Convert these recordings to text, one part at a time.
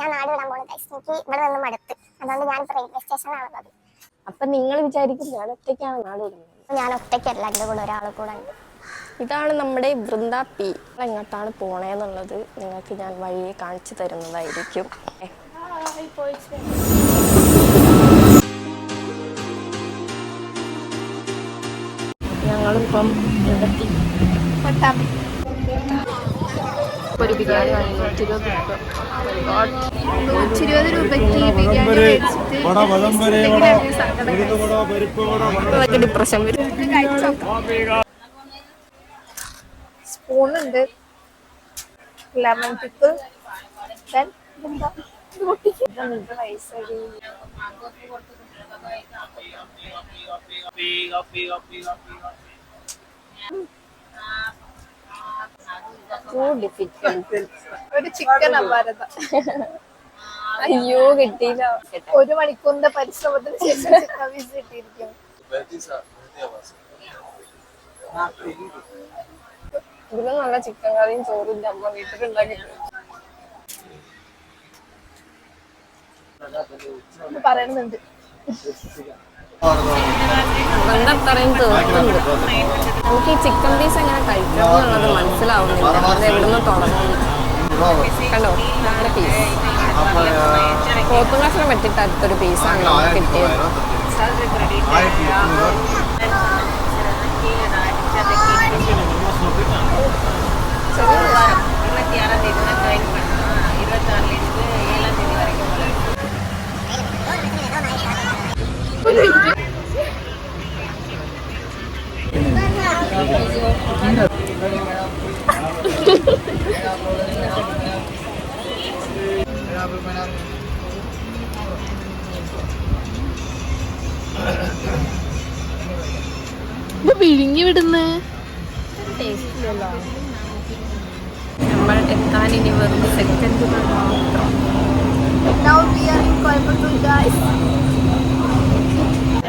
ഞാൻ നാട് വിടാൻ പോകുന്നത് എനിക്ക് ഇവിടെ നിന്നും അടുത്ത് അതുകൊണ്ട് ഞാൻ റെയിൽവേ സ്റ്റേഷനാണുള്ളത് അപ്പൊ നിങ്ങൾ വിചാരിക്കും ഞാൻ ഒറ്റയ്ക്കാണ് നാട് വിടുന്നത്? ഞാൻ ഒറ്റയ്ക്കല്ല എന്റെ കൂടെ ഒരാൾ കൂടെ ഉണ്ട്. ഇതാണ് നമ്മുടെ വൃന്ദ പി. എങ്ങോട്ടാണ് പോണേന്നുള്ളത് നിങ്ങൾക്ക് ഞാൻ വഴിയെ കാണിച്ചു തരുന്നതായിരിക്കും. ഞങ്ങളിപ്പം ഒരു ബിരിയാണി വാങ്ങി നൂറ്റി ഇരുപത് രൂപ രൂപയ്ക്ക് ബിരിയാണി ഡിപ്രഷൻ വരും സ്പൂണുണ്ട് ലെമൺ പിക്കിൾ ഒരു ചിക്കൻ അപാരത അയ്യോ കിട്ടിയില്ല. ഒരു മണിക്കൂറിന്റെ പരിശ്രമത്തിന് ശേഷം ചിക്കൻ നല്ല ചിക്കൻ കറിയും ചോറും അമ്മ വീട്ടിലുണ്ടാക്കി നമുക്ക് ഈ ചിക്കൻ പീസ് എങ്ങനെ കഴിക്കണം എന്നുള്ളത് മനസ്സിലാവുന്നില്ല. അത് എവിടുന്ന് തുടങ്ങുന്നു കണ്ടോ? നമ്മുടെ പീസ്. போத்துங்க சொல்ல பட்டு ஒரு பீஸ் அங்கே இருபத்தி ஆறாம் தேதி தான் ஜாயின் பண்ணலாம் இருபத்தாறுலேருந்து ஏழாம் தேதி வரைக்கும் വിഴുങ്ങി വിടുന്ന്? നമ്മൾ എത്താൻ ഇനി വെറും സെക്കൻഡുകൾ മാത്രം.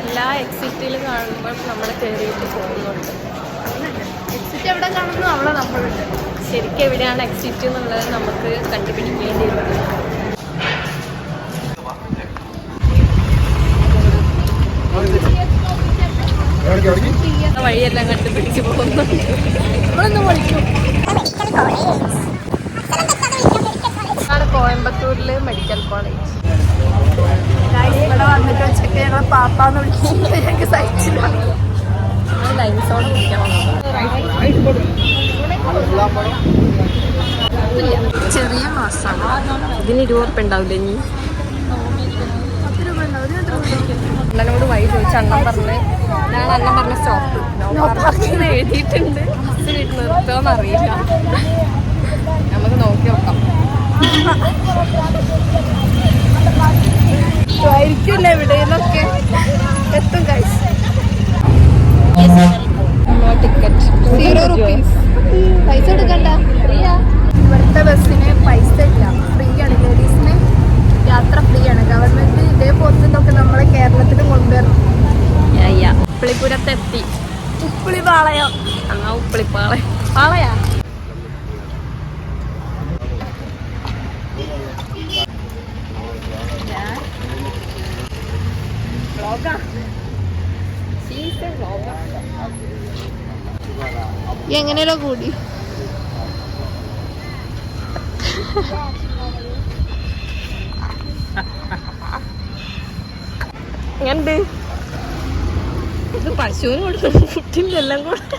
എല്ലാ എക്സിറ്റിൽ കാണുമ്പോൾ നമ്മൾ കയറിയിട്ട് പോകുന്നുണ്ട്. എക്സിറ്റ് എവിടെ കാണുന്നു? അവിടെ നമ്മളുണ്ട്. ശരിക്കും എവിടെയാണ് എക്സിറ്റ് എന്നുള്ളത് നമുക്ക് കണ്ടുപിടിക്കേണ്ടിയിരിക്കുന്നു വഴിയെല്ലാം കണ്ടുപിടിച്ച് നമ്മളൊന്ന് വിളിക്കും. കോയമ്പത്തൂരിൽ മെഡിക്കൽ കോളേജ് Guys, ഇവിടെ വന്നിട്ട് ഉച്ചയ്ക്ക് ഞങ്ങളെ പാപ്പാന്ന് വിളിക്കും ഞങ്ങൾക്ക് സഹിച്ചില്ല. ലൈൻസോടെ കുടിക്കണം. ചെറിയ മാസമാണ് ഇതിന് ഇരുപത് ഉറുപ്പ ഉണ്ടാവില്ല ഇനി പത്ത് രൂപ ഉണ്ടോ ഒരു എത്ര രൂപ അണ്ണനോട് വഴി ചോദിച്ചു അണ്ണൻ പറഞ്ഞ് ഞാൻ അണ്ണൻ പറഞ്ഞ സ്റ്റോപ്പ് നോ പാർക്കിംഗ് എഴുതിയിട്ടുണ്ട്. ബസ് നിർത്തുമെന്ന് അറിയില്ല. നമുക്ക് നോക്കി നോക്കാം. ആയിരിക്കില്ല എവിടെയെന്നൊക്കെ എത്തും ഗൈസ് ടിക്കറ്റ് സീറോ റുപ്പീസ് പൈസ എടുക്കണ്ട ഫ്രീയാ ഇവിടുത്തെ ബസ്സിന് പൈസ ഇല്ല ഫ്രീ ആണ് ലേഡീസിന് യാത്ര ഫ്രീ ആണ് ഗവൺമെന്റ് ഇതേപോലത്തെ ഇതൊക്കെ നമ്മളെ കേരളത്തിൽ കൊണ്ടുവരണം. ഉപ്പിളിപ്പുരത്തെത്തി. ഉപ്പിളി പാളയം? ആ ഉപ്പിളിപ്പാളെ പാളയാ എങ്ങനെയല്ലോ കൂടി? എങ്ങനുണ്ട് ഇത് പശുവിന് കൊടുക്കുന്ന കുട്ടിൻ്റെ എല്ലാം കൂടെ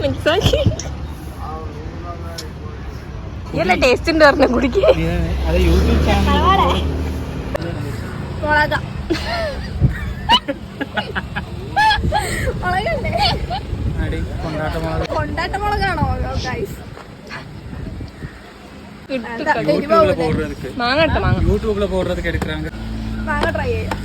മിക്സാക്കി ഇല്ല ടേസ്റ്റ് ഉണ്ട് പറഞ്ഞ കുടിക്ക് മുളക മുളകല്ലേ കൊണ്ടാട്ട മുളകാണോ ഗൈസ് മാങ്ങട്ടെ മാങ്ങ யூடியூப்ல போடுறதுக்கு எடுக்கிறாங்க മാങ്ങ ട്രൈ ചെയ്യാം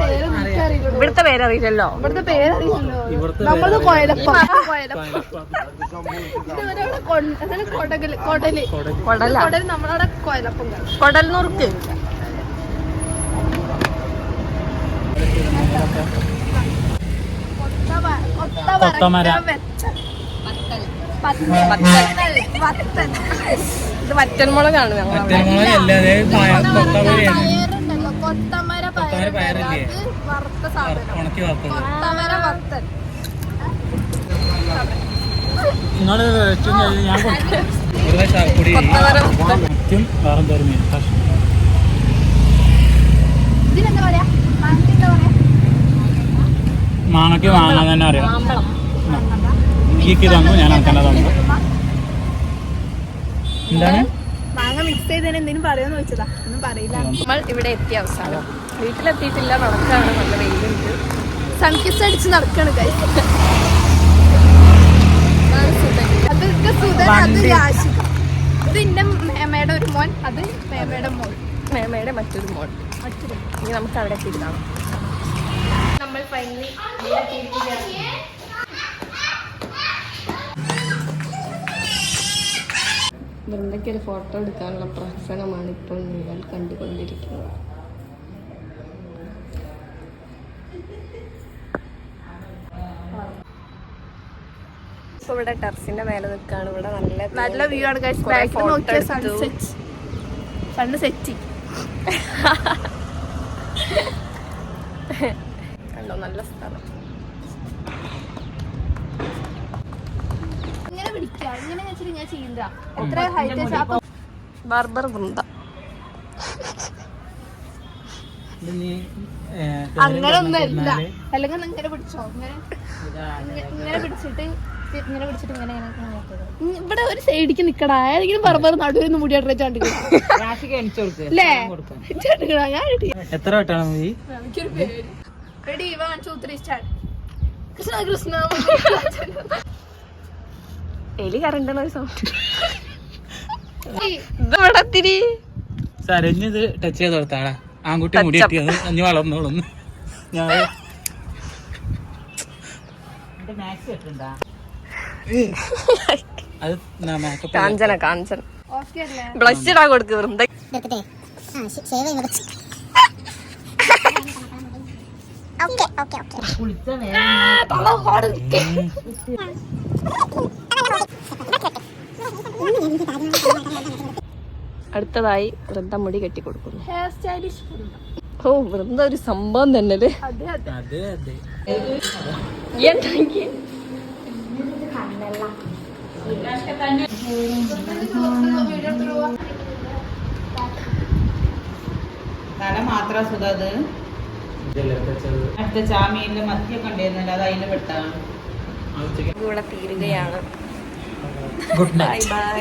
പേരൊന്നും എനിക്കറിയില്ല ഇവിടുത്തെ പേരറിയില്ലല്ലോ. ഇവിടുത്തെ പേരറിയില്ലല്ലോ. നമ്മളത് കൊയലപ്പം. കൊടൽ. കൊടല. കൊടൽ? നമ്മളവിടെ കൊയലപ്പം കൊടൽ നുറുക്ക്. കൊത്തമര. കൊത്തമര വറുത്ത സാധനം. കൊത്തമര വറുത്തൻ നിങ്ങൾ ഞാൻ കൊടുക്കും വേറെന്തോ ഒരു മീൻ. ഇതിനെന്താ പറയാ? മാങ്ങയ്ക്ക് വാങ്ങാൻ തന്നെ അറിയാം. എനിക്ക് തന്നു ഞാൻ അങ്ങനെ തന്നു. എന്താണ്? മാങ്ങ മിക്സ് ചെയ്തതിന് എന്തെങ്കിലും പറയുമെന്ന് ചോദിച്ചതാ. ഒന്നും പറയില്ല. നമ്മൾ ഇവിടെ എത്തിയ അവസാനം. വീട്ടിലെത്തിയിട്ടില്ല നടക്കാണ് നല്ല വെയിലുണ്ട്. സൺകിസ് അടിച്ച് നടക്കാണ്. അതൊക്കെ സുധൻ അത്. ഇത് എന്റെ മേമയുടെ ഒരു മോൻ അത് മേമയുടെ മോൾ. മേമയുടെ മറ്റൊരു മോൾ. ഇനി നമുക്ക് അവിടെ എത്തിയിട്ടാണ് നമ്മൾ ഫൈനലി വൃന്ദയ്ക്ക് ഒരു ഫോട്ടോ എടുക്കാനുള്ള പ്രസംഗമാണ് ഇപ്പോൾ നിങ്ങൾ കണ്ടുകൊണ്ടിരിക്കുന്നത്. ഇപ്പൊ ഇവിടെ ടെറസിന്റെ മേലെ നിൽക്കാണ് ഇവിടെ നല്ല നല്ല വ്യൂ ആണ് സൺസെറ്റ്. സൺസെറ്റ് കണ്ടോ നല്ല സ്ഥലം. ഇങ്ങനെ പിടിക്കുക ഇങ്ങനെ വെച്ചിട്ട് ഞാൻ ചെയ്യുന്ന എത്ര ഹൈറ്റ് ബാർബർ വൃന്ദ. അങ്ങനെ ഒന്നല്ല അല്ലെങ്കിൽ ഒന്ന് ഇങ്ങനെ പിടിച്ചോ? ഇങ്ങനെ ഇങ്ങ- ഇങ്ങനെ പിടിച്ചിട്ട് ഇങ്ങനെ പിടിച്ചിട്ട് ഇങ്ങനെ ഇവിടെ ഒരു സൈഡിക്ക് നിക്കടാ. ഏതെങ്കിലും പറമ്പർ നടുവിൽ നിന്ന് മുടിയായിട്ട് ചാണ്ടിക്കണം അല്ലേ ഞാൻ എത്ര വട്ടാണ് ready one two three start Krishna Krishna എലി കറണ്ടണ ഒരു സൗണ്ട്. ഇതിവിടെ തിരി? സരഞ്ഞ് ഇത് ടച്ച് ചെയ്ത് കൊടുത്താടാ. ആൺകുട്ടി മുടി. കിട്ടിയത്. അഞ്ഞു വളർന്നോളന്ന് ഞാൻ കാഞ്ചന കാഞ്ചന. ഓക്കെ അല്ലേ? ബ്ലഷ് ഇടാൻ കൊടുക്കും വൃന്ദ ഓക്കെ ഓക്കെ ഓക്കെ. അടുത്തതായി വൃന്ദ മുടി കെട്ടി കൊടുക്കുന്നു ഹെയർ സ്റ്റൈലിഷ് ഓ വൃന്ദ ഒരു സംഭവം തന്നെ അല്ലേ എന്താക്കി തല മാത്രം സുഖം അത്? അടുത്ത ചാമിയിൽ മത്തിയൊക്കെ ഉണ്ടായിരുന്നല്ലോ അത് അതിൽ പെട്ടാണ് ഇവിടെ തീരുകയാണ്. Good night bye